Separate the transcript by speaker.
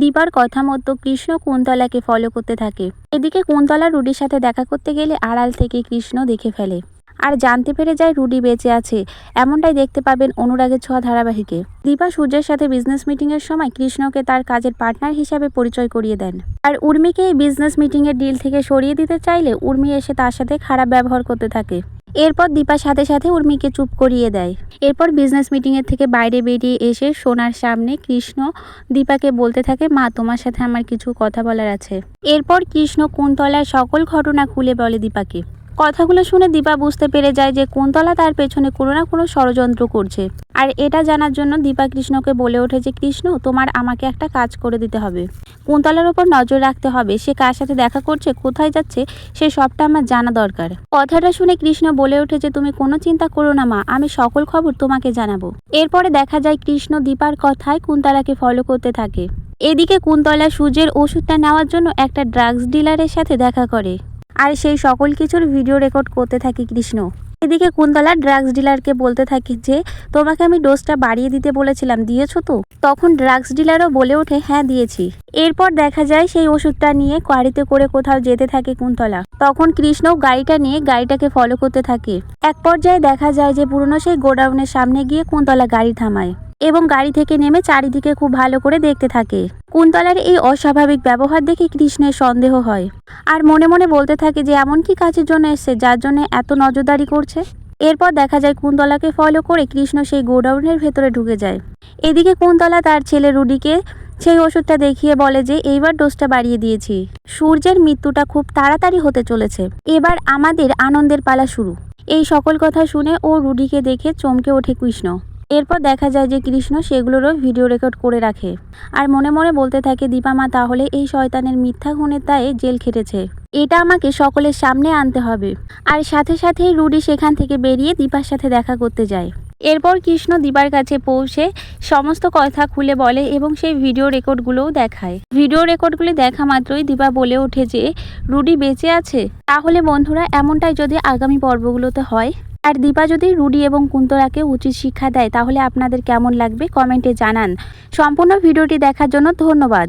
Speaker 1: দীপার কথা মতো কৃষ্ণ কুন্তলাকে ফলো করতে থাকে। এদিকে কুন্তলা রুডির সাথে দেখা করতে গেলে আড়াল থেকে কৃষ্ণ দেখে ফেলে। আর জানতে পেরে যায় রুডি বেঁচে আছে। এমনটাই দেখতে পাবেন অনুরাগের ছোঁয়া ধারাবাহিকে। দীপা সূর্যের সাথে বিজনেস মিটিংয়ের সময় কৃষ্ণকে তার কাজের পার্টনার হিসাবে পরিচয় করিয়ে দেন। আর উর্মিকে এই বিজনেস মিটিংয়ের ডিল থেকে সরিয়ে দিতে চাইলে উর্মি এসে তার সাথে খারাপ ব্যবহার করতে থাকে। এরপর দীপা সাথে সাথে উর্মিকে চুপ করিয়ে দেয়। এরপর বিজনেস মিটিংয়ের থেকে বাইরে বেরিয়ে এসে সোনার সামনে কৃষ্ণ দীপাকে বলতে থাকে, মা, তোমার সাথে আমার কিছু কথা বলার আছে। এরপর কৃষ্ণ কুন্তলার সকল ঘটনা খুলে বলে দীপাকে। কথাগুলো শুনে দীপা বুঝতে পেরে যায় যে কুন্তলা তার পেছনে কোনো না কোনো ষড়যন্ত্র করছে। আর এটা জানার জন্য দীপা কৃষ্ণকে বলে ওঠে যে, কৃষ্ণ, তোমার আমাকে একটা কাজ করে দিতে হবে। কুন্তলার ওপর নজর রাখতে হবে। সে কার সাথে দেখা করছে, কোথায় যাচ্ছে, সে সবটা আমার জানা দরকার। কথাটা শুনে কৃষ্ণ বলে ওঠে যে, তুমি কোনো চিন্তা করো না মা, আমি সকল খবর তোমাকে জানাব। এরপরে দেখা যায় কৃষ্ণ দীপার কথায় কুন্তলাকে ফলো করতে থাকে। এদিকে কুন্তলা সূর্যের ওষুধটা নেওয়ার জন্য একটা ড্রাগস ডিলারের সাথে দেখা করে। আর সেই সকল কিছুর ভিডিও রেকর্ড করতে থাকে কৃষ্ণ। এদিকে কুন্তলা ড্রাগস ডিলারকে বলতে থাকে যে, তোমাকে আমি ডোজটা বাড়িয়ে দিতে বলেছিলাম, দিয়েছ তো? তখন ড্রাগস ডিলারও বলে ওঠে হ্যাঁ দিয়েছি। এরপর দেখা যায় সেই ওষুধটা নিয়ে গাড়িতে করে কোথাও যেতে থাকে কুন্তলা। তখন কৃষ্ণ গাড়িটা নিয়ে গাড়িটাকে ফলো করতে থাকে। এক পর্যায়ে দেখা যায় যে পুরনো সেই গোডাউনের সামনে গিয়ে কুন্তলা গাড়ি থামায় এবং গাড়ি থেকে নেমে চারিদিকে খুব ভালো করে দেখতে থাকে। কুন্তলার এই অস্বাভাবিক ব্যবহার দেখে কৃষ্ণের সন্দেহ হয়। আর মনে মনে বলতে থাকে যে, এমন কি কাজের জন্য এসছে যার জন্য এত নজরদারি করছে? এরপর দেখা যায় কুন্তলাকে ফলো করে কৃষ্ণ সেই গোডাউনের ভেতরে ঢুকে যায়। এদিকে কুন্তলা তার ছেলে রুডিকে সেই ওষুধটা দেখিয়ে বলে যে, এইবার ডোজটা বাড়িয়ে দিয়েছি। সূর্যের মৃত্যুটা খুব তাড়াতাড়ি হতে চলেছে। এবার আমাদের আনন্দের পালা শুরু। এই সকল কথা শুনে ও রুডিকে দেখে চমকে ওঠে কৃষ্ণ। এরপর দেখা যায় যে কৃষ্ণ সেগুলোরও ভিডিও রেকর্ড করে রাখে। আর মনে মনে বলতে থাকে, দীপা মা, তাহলে এই শয়তানের মিথ্যা খুনের দায়ে জেল খেটেছে। এটা আমাকে সকলের সামনে আনতে হবে। আর সাথে সাথেই রুডি সেখান থেকে বেরিয়ে দীপার সাথে দেখা করতে যায়। এরপর কৃষ্ণ দীপার কাছে পৌঁছে সমস্ত কথা খুলে বলে এবং সেই ভিডিও রেকর্ডগুলোও দেখায়। ভিডিও রেকর্ডগুলি দেখা মাত্রই দীপা বলে ওঠে যে, রুডি বেঁচে আছে? তাহলে বন্ধুরা, এমনটাই যদি আগামী পর্বগুলোতে হয়? আর দীপা যদি রুডি এবং কুন্তলাকে উচিত শিক্ষা দেয়, তাহলে আপনাদের কেমন লাগবে? কমেন্টে জানান। সম্পূর্ণ ভিডিওটি দেখার জন্য ধন্যবাদ।